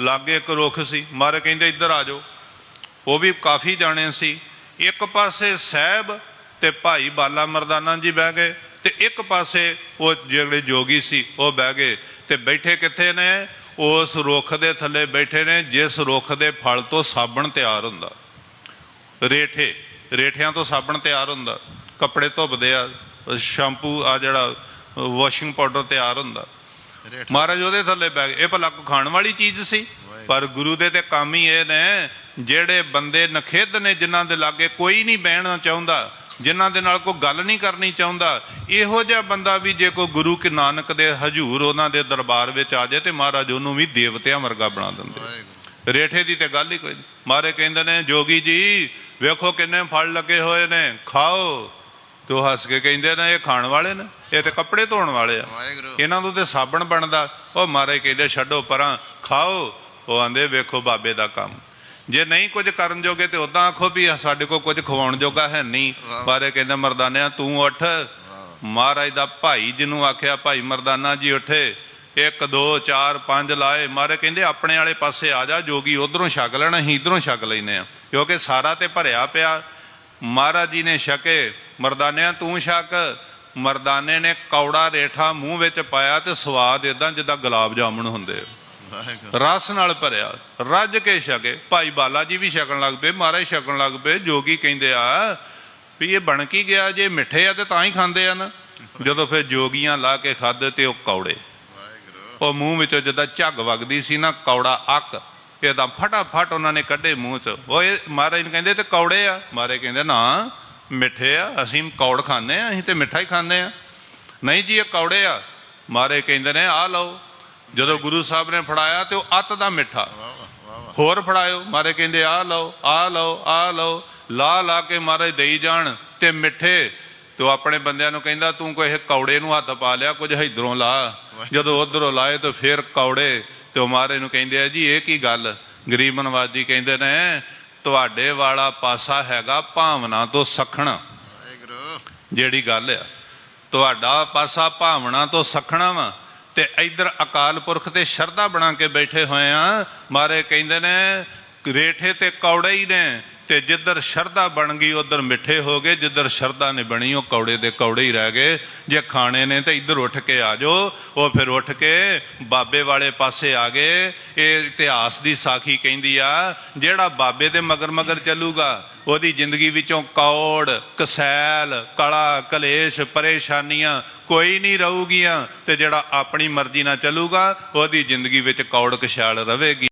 ਲਾਗੇ ਇੱਕ ਰੁੱਖ ਸੀ ਮਾਰੇ ਕਹਿੰਦੇ ਇੱਧਰ ਆ ਜਾਓ। ਉਹ ਵੀ ਕਾਫੀ ਜਾਣੇ ਸੀ। ਇੱਕ ਪਾਸੇ ਸਾਹਿਬ ਤੇ ਭਾਈ ਬਾਲਾ ਮਰਦਾਨਾ ਜੀ ਬਹਿ ਗਏ ਤੇ ਇੱਕ ਪਾਸੇ ਉਹ ਜਿਹੜੇ ਜੋਗੀ ਸੀ, ਉਹ ਬਹਿ ਗਏ ਤੇ ਬੈਠੇ ਕਿੱਥੇ ਨੇ? ਉਸ ਰੁੱਖ ਦੇ ਥੱਲੇ ਬੈਠੇ ਨੇ, ਜਿਸ ਰੁੱਖ ਦੇ ਫਲ ਤੋਂ ਸਾਬਣ ਤਿਆਰ ਹੁੰਦਾ। ਰੇਠੇ, ਰੇਠਿਆਂ ਤੋਂ ਸਾਬਣ ਤਿਆਰ ਹੁੰਦਾ। ਕੱਪੜੇ ਧੁੱਪਦੇ ਆ, ਸ਼ੈਂਪੂ ਆ ਜਿਹੜਾ ਵਾਸ਼ਿੰਗ ਪਾਊਡਰ ਤਿਆਰ ਹੁੰਦਾ। ਮਹਾਰਾਜ ਉਹਦੇ ਥੱਲੇ ਬੈ ਗਏ। ਇਹ ਭਲਾ ਕੋਈ ਖਾਣ ਵਾਲੀ ਚੀਜ਼ ਸੀ? ਪਰ ਗੁਰੂ ਦੇ ਤੇ ਕੰਮ ਹੀ ਇਹ ਨੇ ਜਿਹੜੇ ਬੰਦੇ ਨਖੇਧ ਨੇ ਜਿਨ੍ਹਾਂ ਦੇ ਲਾਗੇ ਕੋਈ ਨਹੀਂ ਬਹਿਣਾ ਚਾਹੁੰਦਾ ਜਿਨ੍ਹਾਂ ਦੇ ਨਾਲ ਕੋਈ ਗੱਲ ਨਹੀਂ ਕਰਨੀ ਚਾਹੁੰਦਾ ਇਹੋ ਜਿਹਾ ਬੰਦਾ ਵੀ ਜੇ ਕੋਈ ਗੁਰੂ ਕਿ ਨਾਨਕ ਦੇ ਹਜੂਰ ਉਹਨਾਂ ਦੇ ਦਰਬਾਰ ਵਿੱਚ ਆ ਜਾਏ ਤੇ ਮਹਾਰਾਜ ਉਹਨੂੰ ਵੀ ਦੇਵਤਿਆਂ ਵਰਗਾ ਬਣਾ ਦਿੰਦੇ। ਰੇਠੇ ਦੀ ਤੇ ਗੱਲ ਹੀ ਕੋਈ ਨਹੀਂ। ਮਾਰੇ ਕਹਿੰਦੇ ਨੇ ਜੋਗੀ ਜੀ ਵੇਖੋ ਕਿੰਨੇ ਫਲ ਲੱਗੇ ਹੋਏ ਨੇ ਖਾਓ। ਤੋ ਹੱਸ ਕੇ ਕਹਿੰਦੇ ਨੇ ਇਹ ਖਾਣ ਵਾਲੇ ਨੇ। ਇਹ ਤੇ ਕੱਪੜੇ ਧੋਣ ਵਾਲੇ ਆ। ਇਹਨਾਂ ਤੋਂ ਤੇ ਸਾਬਣ ਬਣਦਾ। ਉਹ ਮਾਰੇ ਕਹਿੰਦੇ ਛੱਡੋ ਪਰਾਂ ਖਾਓ। ਉਹ ਆਂਦੇ ਵੇਖੋ ਬਾਬੇ ਦਾ ਕੰਮ। ਜੇ ਨਹੀਂ ਕੁਝ ਕਰਨ ਜੋਗੇ ਤੇ ਉਦਾਂ ਆਖੋ ਵੀ ਸਾਡੇ ਕੋਲ ਕੁਝ ਖਵਾਉਣ ਜੋਗਾ ਹੈ ਨਹੀਂ। ਵਾਹ। ਮਾਰੇ ਕਹਿੰਦੇ ਮਰਦਾਨਿਆ ਤੂੰ ਉੱਠ। ਮਹਾਰਾਜ ਦਾ ਭਾਈ ਜਿਹਨੂੰ ਆਖਿਆ ਭਾਈ ਮਰਦਾਨਾ ਜੀ ਉੱਠੇ। 1 2 4 5 ਲਾਏ। ਮਾਰੇ ਕਹਿੰਦੇ ਆਪਣੇ ਵਾਲੇ ਪਾਸੇ ਆ ਜਾ ਜੋਗੀ ਉਧਰੋਂ ਛਕ ਲੈਣਾ ਅਸੀਂ ਇਧਰੋਂ ਛਕ ਲੈਨੇ ਆ ਕਿਉਂਕਿ ਸਾਰਾ ਤੇ ਭਰਿਆ ਪਿਆ। ਮਹਾਰਾਜ ਜੀ ਨੇ ਛਕੇ ਮਰਦਾਨਿਆਂ ਤੂੰ ਛਕ। ਮਰਦਾਨੇ ਨੇ ਕੌੜਾ ਰੇਠਾ ਮੂੰਹ ਵਿੱਚ ਪਾਇਆ ਤੇ ਸਵਾਦ ਇਦਾਂ ਜਿੱਦਾਂ ਗੁਲਾਬ ਜਾਮਣ ਹੁੰਦੇ ਰਸ ਨਾਲ ਭਰਿਆ। ਰੱਜ ਕੇ ਛਕੇ। ਭਾਈ ਬਾਲਾ ਜੀ ਵੀ ਛਕਣ ਲੱਗ ਪਏ ਮਹਾਰਾਜ ਛਕਣ ਲੱਗ ਪਏ। ਜੋਗੀ ਕਹਿੰਦੇ ਆ ਵੀ ਇਹ ਬਣ ਕੀ ਗਿਆ? ਜੇ ਮਿੱਠੇ ਆ ਤੇ ਤਾਂ ਹੀ ਖਾਂਦੇ ਆ ਨਾ। ਜਦੋਂ ਫਿਰ ਜੋਗੀਆਂ ਲਾ ਕੇ ਖਾਦੇ ਤੇ ਉਹ ਕੌੜੇ। ਉਹ ਮੂੰਹ ਵਿੱਚੋਂ ਜਿੱਦਾਂ ਝੱਗ ਵਗਦੀ ਸੀ ਨਾ ਕੌੜਾ ਅੱਕ। ਇਹ ਤਾਂ ਫਟਾਫਟ ਉਹਨਾਂ ਨੇ ਕੱਢੇ ਮੂੰਹ ਚ। ਉਹ ਇਹ ਮਹਾਰਾਜ ਨੂੰ ਕਹਿੰਦੇ ਤੇ ਕੌੜੇ ਆ। ਮਹਾਰਾਜ ਕਹਿੰਦੇ ਨਾ ਮਿੱਠੇ ਆ ਅਸੀਂ ਕੌੜ ਖਾਂਦੇ ਆ ਅਸੀਂ ਤੇ ਮਿੱਠਾ ਹੀ ਖਾਂਦੇ ਆ। ਨਹੀਂ ਜੀ ਇਹ ਕੌੜੇ ਆ। ਮਹਾਰਾਜ ਕਹਿੰਦੇ ਨੇ ਆ ਲਓ ਜਦੋਂ ਗੁਰੂ ਸਾਹਿਬ ਨੇ ਫੜਾਇਆ ਤੇ ਉਹ ਅੱਤ ਦਾ ਮਿੱਠਾ। ਹੋਰ ਫੜਾਇਓ। ਮਾਰੇ ਕਹਿੰਦੇ ਆ ਲਓ ਆ ਲਓ ਆ ਲਓ ਲਾ ਲਾ ਕੇ ਮਹਾਰਾਜ ਦੇਈ ਜਾਣ ਤੇ ਮਿੱਠੇ। ਤੋ ਆਪਣੇ ਬੰਦਿਆਂ ਨੂੰ ਕਹਿੰਦਾ ਤੂੰ ਕੋਈ ਇਹ ਕੌੜੇ ਨੂੰ ਹੱਥ ਪਾ ਲਿਆ ਕੁਝ ਇਧਰੋਂ ਲਾ। ਜਦੋਂ ਉਧਰੋਂ ਲਾਏ ਤੇ ਫਿਰ ਕੌੜੇ। ਤੇ ਉਹ ਮਹਾਰਾਜ ਨੂੰ ਕਹਿੰਦੇ ਆ ਜੀ ਇਹ ਕੀ ਗੱਲ? ਗਰੀਬ ਨਵਾਜੀ ਕਹਿੰਦੇ ਨੇ ਤੁਹਾਡੇ ਵਾਲਾ ਪਾਸਾ ਹੈਗਾ ਭਾਵਨਾ ਤੋਂ ਸਖਣਾ। ਜਿਹੜੀ ਗੱਲ ਆ ਤੁਹਾਡਾ ਪਾਸਾ ਭਾਵਨਾ ਤੋਂ ਸਖਣਾ ਵਾ ਤੇ ਇਧਰ ਅਕਾਲ ਪੁਰਖ ਤੇ ਸ਼ਰਧਾ ਬਣਾ ਕੇ ਬੈਠੇ ਹੋਏ ਆ। ਮਾਰੇ ਕਹਿੰਦੇ ਨੇ ਰੇਠੇ ਤੇ ਕੌੜੇ ਹੀ ਨੇ। ਤੇ ਜਿੱਧਰ ਸ਼ਰਧਾ ਬਣ ਗਈ, ਉਧਰ ਮਿੱਠੇ ਹੋ ਗਏ। ਜਿੱਧਰ ਸ਼ਰਧਾ ਨਹੀਂ ਬਣੀ, ਉਹ ਕੌੜੇ ਦੇ ਕੌੜੇ ਹੀ ਰਹਿ ਗਏ। ਜੇ ਖਾਣੇ ਨੇ ਤਾਂ ਇੱਧਰ ਉੱਠ ਕੇ ਆ ਜਾਓ। ਉਹ ਫਿਰ ਉੱਠ ਕੇ ਬਾਬੇ ਵਾਲੇ ਪਾਸੇ ਆ ਗਏ। ਇਹ ਇਤਿਹਾਸ ਦੀ ਸਾਖੀ ਕਹਿੰਦੀ ਆ, ਜਿਹੜਾ ਬਾਬੇ ਦੇ ਮਗਰ ਮਗਰ ਚੱਲੂਗਾ, ਉਹਦੀ ਜ਼ਿੰਦਗੀ ਵਿੱਚੋਂ ਕੌੜ, ਕਸੈਲ, ਕਲਾ, ਕਲੇਸ਼, ਪਰੇਸ਼ਾਨੀਆਂ ਕੋਈ ਨਹੀਂ ਰਹੂਗੀਆਂ। ਤੇ ਜਿਹੜਾ ਆਪਣੀ ਮਰਜ਼ੀ ਨਾਲ ਚੱਲੂਗਾ, ਉਹਦੀ ਜ਼ਿੰਦਗੀ ਵਿੱਚ ਕੌੜ ਕਸ਼ਾਲ ਰਹੇਗੀ।